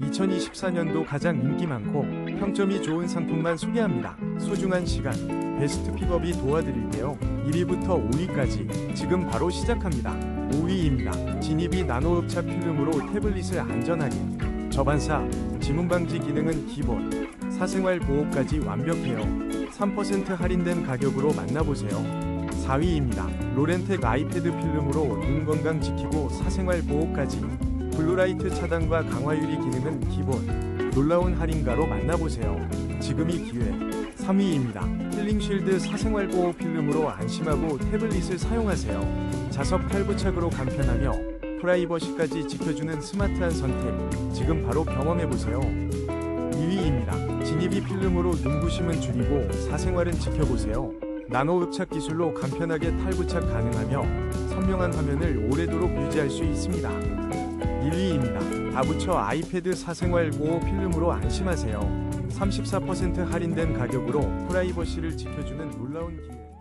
2024년도 가장 인기 많고 평점이 좋은 상품만 소개합니다. 소중한 시간, 베스트 픽업이 도와드릴게요. 1위부터 5위까지 지금 바로 시작합니다. 5위입니다. 진입이 나노흡착 필름으로 태블릿을 안전하게 저반사, 지문 방지 기능은 기본, 사생활 보호까지 완벽해요. 3% 할인된 가격으로 만나보세요. 4위입니다. 로렌텍 아이패드 필름으로 눈 건강 지키고 사생활 보호까지 블루라이트 차단과 강화 유리 기능은 기본 놀라운 할인가로 만나보세요. 지금이 기회 3위입니다. 힐링쉴드 사생활 보호 필름으로 안심하고 태블릿을 사용하세요. 자석 탈부착으로 간편하며 프라이버시까지 지켜주는 스마트한 선택 지금 바로 경험해보세요. 2위입니다. 진입이 필름으로 눈부심은 줄이고 사생활은 지켜보세요. 나노 흡착 기술로 간편하게 탈부착 가능하며 선명한 화면을 오래도록 유지할 수 있습니다. 1위입니다. 다부처 아이패드 사생활 보호 필름으로 안심하세요. 34% 할인된 가격으로 프라이버시를 지켜주는 놀라운 기회.